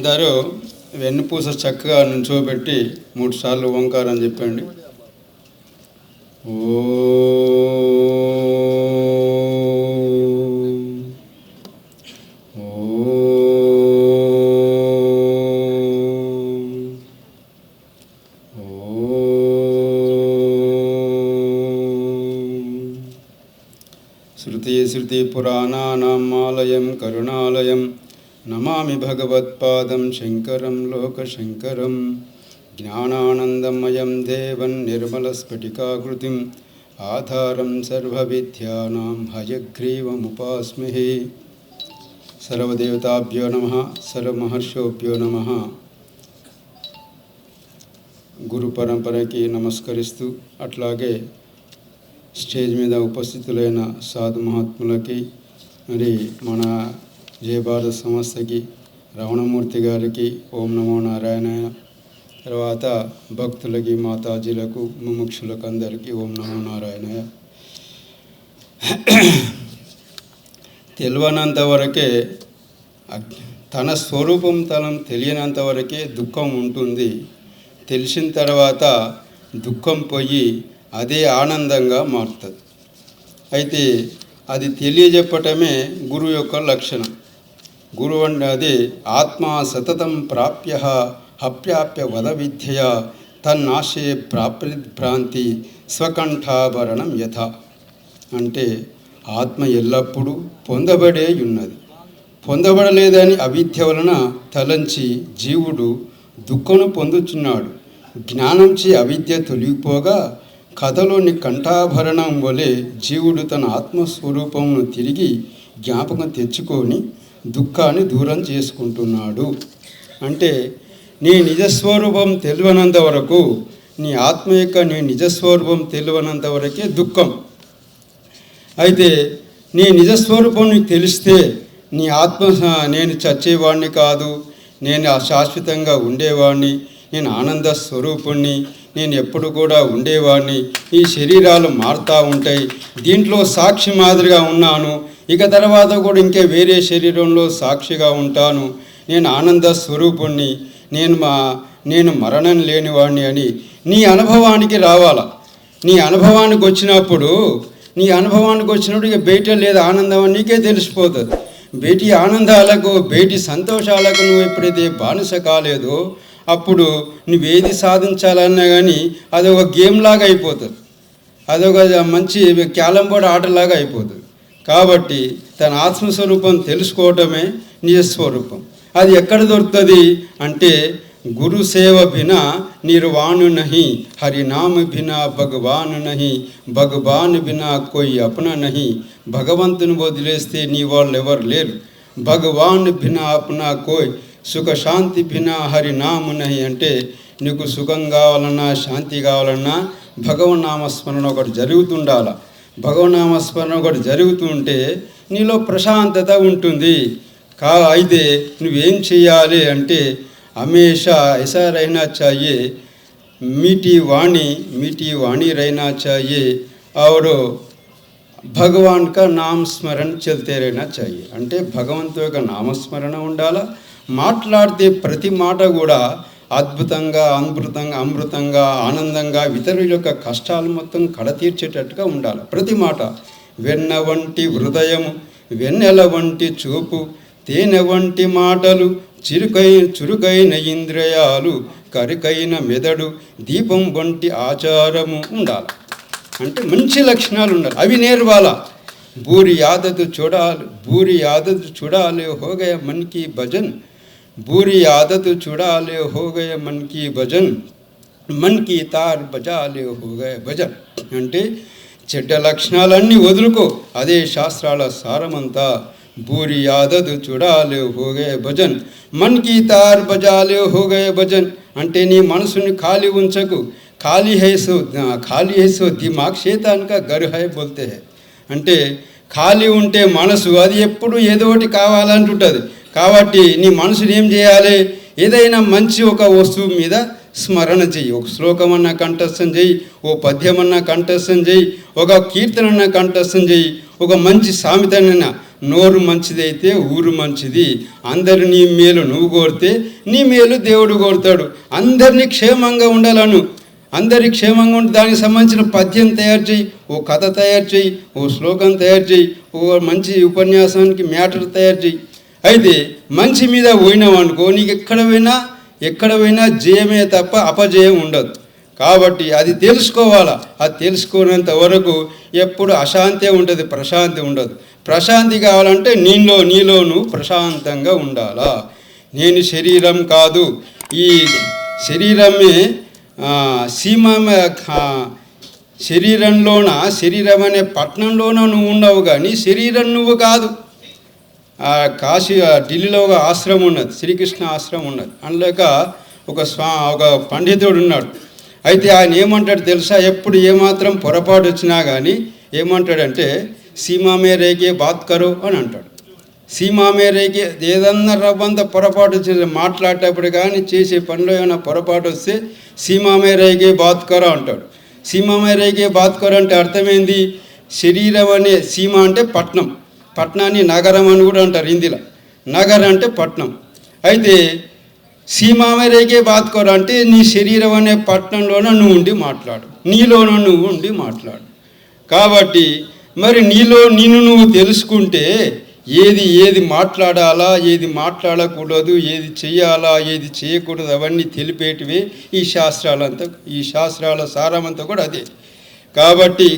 అందరూ వెన్నుపూస చక్కగా నుంచోబెట్టి మూడు సార్లు ఓంకారం చెప్పండి ఓ శృతి శృతి పురాణానామాలయం కరుణాలయం నమామి భగవత్పాదం శంకరం లోకశంకరం. జ్ఞానానందమయం దేవన్ నిర్మలస్ఫటికాకృతిం ఆధారం సర్వవిద్యానాం హయగ్రీవముపాస్మహే. సర్వదేవతాభ్యో నమ సర్వమహర్షోభ్యో నమ. గురు పరంపరకి నమస్కరిస్తూ అట్లాగే స్టేజ్ మీద ఉపస్థితులైన సాధు మహాత్ములకి మరి మన జయభారత సంస్థకి రమణమూర్తి గారికి ఓం నమో నారాయణ తర్వాత భక్తులకి మాతాజీలకు ముముక్షులకు అందరికీ ఓం నమో నారాయణ తెలియనంత వరకే తన స్వరూపం తనం తెలియనంత వరకే దుఃఖం ఉంటుంది. తెలిసిన తర్వాత దుఃఖం పోయి అదే ఆనందంగా మారుతుంది. అయితే అది తెలియజెప్పటమే గురువు యొక్క లక్షణం. గురువు అది ఆత్మ సతతం ప్రాప్య అప్యాప్య వద విద్య తన్నాశే ప్రాప్రి భ్రాంతి స్వకంఠాభరణం యథ. అంటే ఆత్మ ఎల్లప్పుడూ పొందబడే ఉన్నది పొందబడలేదని అవిద్య వలన తలంచి జీవుడు దుఃఖను పొందుచున్నాడు. జ్ఞానంచి అవిద్య తొలిగిపోగా కథలోని కంఠాభరణం వలె జీవుడు తన ఆత్మస్వరూపమును తిరిగి జ్ఞాపకం తెచ్చుకొని దుఃఖాన్ని దూరం చేసుకుంటున్నాడు. అంటే నీ నిజస్వరూపం తెలియనంత వరకు నీ ఆత్మ యొక్క నీ నిజస్వరూపం తెలియనంత వరకే దుఃఖం. అయితే నీ నిజస్వరూపం నీకు తెలిస్తే నీ ఆత్మ నేను చచ్చేవాడిని కాదు నేను ఆ శాశ్వతంగా ఉండేవాడిని నేను ఆనంద స్వరూపుణ్ణి నేను ఎప్పుడు కూడా ఉండేవాడిని ఈ శరీరాలు మారుతూ ఉంటాయి దీంట్లో సాక్షి మాదిరిగా ఉన్నాను ఇక తర్వాత కూడా ఇంకే వేరే శరీరంలో సాక్షిగా ఉంటాను. నేను ఆనంద స్వరూపుణ్ణి. నేను మా నేను మరణం లేనివాడిని అని నీ అనుభవానికి రావాలా? నీ అనుభవానికి వచ్చినప్పుడు నీ అనుభవానికి వచ్చినప్పుడు ఇక బయట లేదు ఆనందం అని నీకే తెలిసిపోతుంది. బయటి ఆనందాలకు బయటి సంతోషాలకు నువ్వు ఎప్పుడైతే బానిస కాలేదో అప్పుడు నువ్వేది సాధించాలన్నా కానీ అదొక గేమ్ లాగా అయిపోతుంది. అదొక మంచి క్యాలం బోర్డ్ ఆటలాగా అయిపోతుంది. కాబట్టి తన ఆత్మస్వరూపం తెలుసుకోవటమే నిజస్వరూపం. అది ఎక్కడ దొరుకుతుంది అంటే గురు సేవ బినా నిర్వాణు నహి హరినామ బినా భగవాన్ నహి భగవాన్ బినా కోయి అపన నహి. భగవంతుని వదిలేస్తే నీ వాళ్ళు ఎవరు లేరు. భగవాన్ బినా అపనా కోయ్ సుఖశాంతి బినా హరినామ నహి అంటే నీకు సుఖం కావాలన్నా శాంతి కావాలన్నా భగవన్నామస్మరణ ఒకటి జరుగుతుండాల. భగవనామస్మరణ ఒకటి జరుగుతూ ఉంటే నీలో ప్రశాంతత ఉంటుంది. కా అయితే నువ్వేం చేయాలి అంటే హమేషా ఎసా రైనా చాయే మీటి వాణి మీటి వాణి రైనా చాయే ఆవిడ భగవాన్ కా నామస్మరణ చెల్తేరైనా చాయి. అంటే భగవంతు యొక్క నామస్మరణ ఉండాలా? మాట్లాడితే ప్రతి మాట కూడా అద్భుతంగా అమృతంగా అమృతంగా ఆనందంగా ఇతరుల యొక్క కష్టాలు మొత్తం కడతీర్చేటట్టుగా ఉండాలి. ప్రతి మాట వెన్న వంటి హృదయము వెన్నెల వంటి చూపు తేనె వంటి మాటలు చిరుకై చురుకైన ఇంద్రియాలు కరికైన మెదడు దీపం వంటి ఆచారము ఉండాలి. అంటే మంచి లక్షణాలు ఉండాలి. అవి నేర్వాలా. బూరి ఆదతు చూడాలి బూరి ఆదతు చూడాలి. హోగయ మన్కి భజన్. బూరి ఆదతు చూడాలే హోగయ మన్ కీ భజన్ మన్ కీ తార్ బజాలే హోగయ భజన్ అంటే చెడ్డ లక్షణాలన్నీ వదులుకో అదే శాస్త్రాల సారమంతా బూరి ఆదతు చూడాలే హోగయ భజన్ మన్ కీ తార్ బజాలే హోగయ భజన్ అంటే నీ మనసుని ఖాళీ ఉంచకు ఖాళీ హై సో ఖాళీ హై సో దిమాగ్ శేతాన్ కా గర్ హై బోల్తే హై అంటే ఖాళీ ఉంటే మనసు అది ఎప్పుడు ఏదో ఒకటి కావాలంటుంటుంది కాబట్టి నీ మనసుని ఏం చేయాలి? ఏదైనా మంచి ఒక వస్తువు మీద స్మరణ చెయ్యి. ఒక శ్లోకం అన్న కంఠస్థం చెయ్యి. ఓ పద్యం అన్న కంఠస్థం చెయ్యి. ఒక కీర్తన అన్న కంఠస్థం చెయ్యి. ఒక మంచి సామెతనైనా నోరు మంచిదైతే ఊరు మంచిది. అందరు నీ మేలు నువ్వు కోరితే నీ మేలు దేవుడు కోరుతాడు. అందరినీ క్షేమంగా ఉండాలను. అందరి క్షేమంగా ఉంటే దానికి సంబంధించిన పద్యం తయారు చేయి ఓ కథ తయారు చేయి ఓ శ్లోకం తయారు చేయి ఓ మంచి ఉపన్యాసానికి మ్యాటర్ తయారు చేయి అయితే మంచి మీద పోయినావు అనుకో నీకు ఎక్కడ పోయినా ఎక్కడ పోయినా జయమే తప్ప అపజయం ఉండదు. కాబట్టి అది తెలుసుకోవాలా? అది తెలుసుకునేంత వరకు ఎప్పుడు అశాంతే ఉంటుంది ప్రశాంతి ఉండదు. ప్రశాంతి కావాలంటే నీలో నీలో నువ్వు ప్రశాంతంగా ఉండాలా? నేను శరీరం కాదు. ఈ శరీరమే సీమ శరీరంలోన? శరీరం అనే పట్టణంలోన నువ్వు ఉండవు కానీ శరీరం నువ్వు కాదు. కాశీ ఢిల్లీలో ఒక ఆశ్రమం ఉన్నది శ్రీకృష్ణ ఆశ్రమం ఉన్నది. అందులోక ఒక స్వా ఒక పండితుడు ఉన్నాడు. అయితే ఆయన ఏమంటాడు తెలుసా? ఎప్పుడు ఏమాత్రం పొరపాటు వచ్చినా కానీ ఏమంటాడంటే సీమా మే రేగే బాత్ కరో అని అంటాడు. సీమా మే రేగే ఏదన్నా రవ్వంత పొరపాటు వచ్చి మాట్లాడేటప్పుడు కానీ చేసే పనిలో ఏమైనా పొరపాటు వస్తే సీమా మే రేగే బాత్ కరో అంటాడు. సీమా మే రేగే బాత్ కరో అంటే అర్థమైంది శరీరం అనే సీమ అంటే పట్నం. పట్నాన్ని నగరం అని కూడా అంటారు హిందీలో. నగర్ అంటే పట్నం. అయితే సీమామే రేగే బాత్కోరు అంటే నీ శరీరం అనే పట్టణంలోన నువ్వు ఉండి మాట్లాడు. నీలోన నువ్వు ఉండి మాట్లాడు. కాబట్టి మరి నీలో నిన్ను నువ్వు తెలుసుకుంటే ఏది ఏది మాట్లాడాలా ఏది మాట్లాడకూడదు ఏది చేయాలా ఏది చేయకూడదు అవన్నీ తెలిపేటివే ఈ శాస్త్రాలంతా ఈ శాస్త్రాల సారమంతా కూడా అదే. కాబట్టి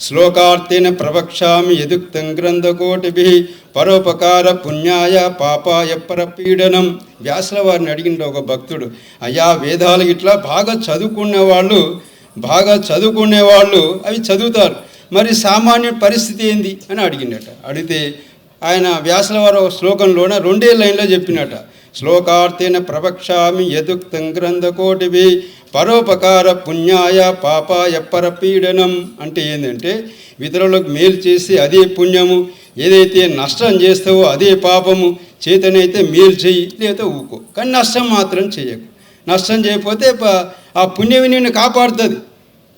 శ్లోకార్థేన ప్రవక్ష్యామి యదుక్తం గ్రంథకోటిభి పరోపకార పుణ్యాయ పాపాయ పరపీడనం. వ్యాసుల వారిని అడిగిన ఒక భక్తుడు అయ్యా వేదాలు ఇట్లా బాగా చదువుకునే వాళ్ళు బాగా చదువుకునే వాళ్ళు అవి చదువుతారు. మరి సామాన్య పరిస్థితి ఏంది? అని అడిగిండట. అడిగితే ఆయన వ్యాసుల వారు ఒక శ్లోకంలోన రెండే లైన్లో చెప్పినట. శ్లోకార్థేన ప్రవక్ష్యామి యదుక్తం గ్రంథకోటివి పరోపకార పుణ్యాయ పాపాయ పరపీడనం అంటే ఏంటంటే ఇతరులకు మేలు చేసి అదే పుణ్యము ఏదైతే నష్టం చేస్తావో అదే పాపము చేతనైతే మేలు చెయ్యి లేదా ఊకో. కానీ నష్టం మాత్రం చేయకు. నష్టం చేయకపోతే ఆ పుణ్యమి నిన్ను కాపాడుతుంది.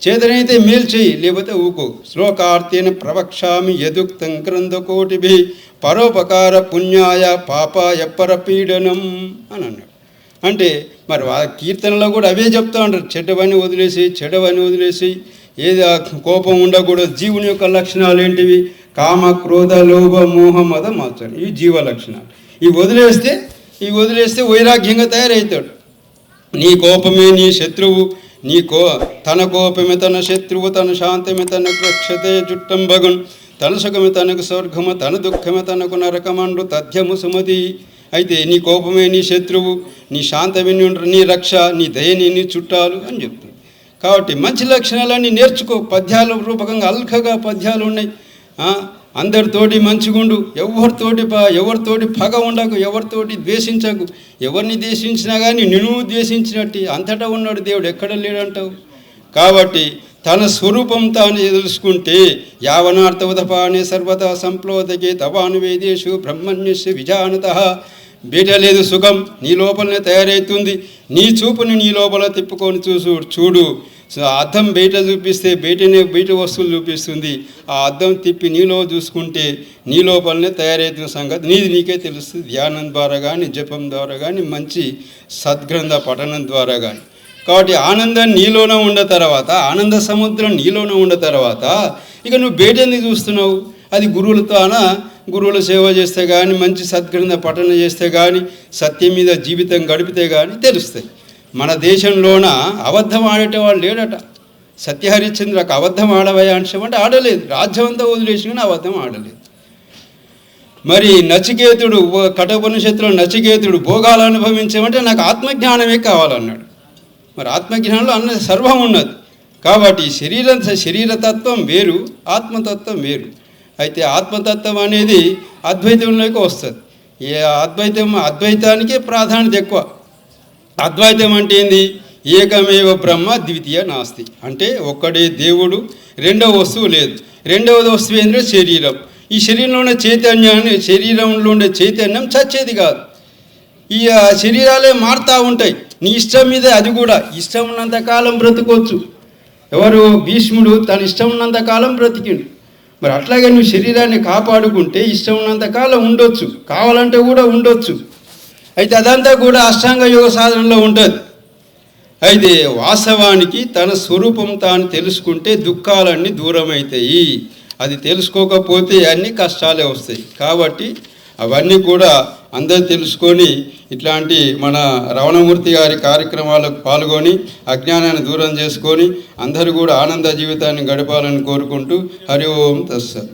చేతనైతే మేలు చేయి లేకపోతే ఊకో. శ్లోకార్థేన ప్రవక్ష్యామి యదుక్తం గ్రంథకోటిభి పరోపకార పుణ్యాయ పాపాయ పరపీడనం అని అన్నాడు. అంటే మరి ఆ కీర్తనలో కూడా అవే చెప్తా ఉంటారు. చెడ్డవని వదిలేసి చెడవని వదిలేసి ఏది కోపం ఉండకూడదు. జీవుని యొక్క లక్షణాలు ఏంటివి? కామ క్రోధ లోభ మోహ మద మాత్రం ఇవి జీవ లక్షణాలు. ఇవి వదిలేస్తే ఇవి వదిలేస్తే వైరాగ్యంగా తయారవుతాడు నీ కోపమే నీ శత్రువు. నీ కో తన కోపమే తన శత్రువు. తన శాంతమే తన రక్షతే జుట్టం భగన్. తన సుఖమే తనకు స్వర్గము. తన దుఃఖమే తనకు నరకమండు. తథ్యము సుమతి. అయితే నీ కోపమే నీ శత్రువు నీ శాంతమే నీ నీ రక్ష నీ దయని నీ చుట్టాలు అని చెప్తుంది. కాబట్టి మంచి లక్షణాలన్నీ నేర్చుకో. పద్యాల రూపకంగా అల్కగా పద్యాలు ఉన్నాయి. అందరితోటి మంచిగుండు ఎవరితోటి ప- ఎవరితోటి పగ ఉండకు ఎవరితోటి ద్వేషించకు. ఎవరిని ద్వేషించినా కానీ నిన్ను ద్వేషించినట్టు. అంతటా ఉన్నాడు దేవుడు ఎక్కడ లేడంటావు? కాబట్టి తన స్వరూపం తాను తెలుసుకుంటే యావనార్థవదపానే సర్వదా సంప్లోదకే తవాను వేదేశు బ్రహ్మణ్యస్య విజానత. బీట లేదు సుఖం నీ లోపలనే తయారవుతుంది నీ చూపుని నీ లోపల తిప్పుకొని చూసు చూడు. సో అద్దం బయట చూపిస్తే బయటనే బయట వస్తువులు చూపిస్తుంది. ఆ అద్దం తిప్పి నీలో చూసుకుంటే నీ లోపలనే తయారవుతున్న సంగతి నీది నీకే తెలుస్తుంది. ధ్యానం ద్వారా కానీ జపం ద్వారా కానీ మంచి సద్గ్రంథ పఠనం ద్వారా కానీ కాబట్టి ఆనందం నీలోనే ఉన్న తర్వాత ఆనంద సముద్రం నీలోనే ఉన్న తర్వాత ఇక నువ్వు బయటని చూస్తున్నావు? అది గురువులతోనా గురువుల సేవ చేస్తే కానీ మంచి సద్గ్రంథ పఠనం చేస్తే కానీ సత్యం మీద జీవితం గడిపితే కానీ తెలుస్తాయి. మన దేశంలోన అబద్ధం ఆడేటవాడు లేడట. సత్యహరిశ్చంద్రకు అబద్ధం ఆడవయా అంటే ఆడలేదు. రాజ్యం అంతా వదిలేసి కానీ అబద్ధం ఆడలేదు. మరి నచికేతుడు కఠోపనిషత్తులో నచికేతుడు భోగాలు అనుభవించమంటే నాకు ఆత్మజ్ఞానమే కావాలన్నాడు. మరి ఆత్మజ్ఞానంలో అన్న సర్వం ఉన్నది. కాబట్టి శరీర శరీరతత్వం వేరు ఆత్మతత్వం వేరు. అయితే ఆత్మతత్వం అనేది అద్వైతంలోకి వస్తుంది. ఏ అద్వైతం అద్వైతానికే ప్రాధాన్యత ఎక్కువ. అద్వైతం అంటే ఏంది? ఏకమేవ బ్రహ్మ ద్వితీయ నాస్తి. అంటే ఒక్కడే దేవుడు రెండవ వస్తువు లేదు. రెండవది వస్తువు ఏంటంటే శరీరం. ఈ శరీరంలో ఉన్న చైతన్యాన్ని శరీరంలో ఉండే చైతన్యం చచ్చేది కాదు. ఈ శరీరాలే మారుతూ ఉంటాయి. నీ ఇష్టం మీద అది కూడా. ఇష్టం ఉన్నంత కాలం బ్రతకొచ్చు. ఎవరు భీష్ముడు తన ఇష్టం ఉన్నంత కాలం బ్రతికిండు. మరి అట్లాగే నువ్వు శరీరాన్ని కాపాడుకుంటే ఇష్టం ఉన్నంత కాలం ఉండొచ్చు. కావాలంటే కూడా ఉండొచ్చు. అయితే అదంతా కూడా అష్టాంగ యోగ సాధనలో ఉంటుంది. అయితే వాస్తవానికి తన స్వరూపం తాను తెలుసుకుంటే దుఃఖాలన్నీ దూరమవుతాయి అది తెలుసుకోకపోతే అన్ని కష్టాలే వస్తాయి. కాబట్టి అవన్నీ కూడా అందరూ తెలుసుకొని ఇట్లాంటి మన రవణమూర్తి గారి కార్యక్రమాలకు పాల్గొని అజ్ఞానాన్ని దూరం చేసుకొని అందరూ కూడా ఆనంద జీవితాన్ని గడపాలని కోరుకుంటూ హరి ఓం తస్సత్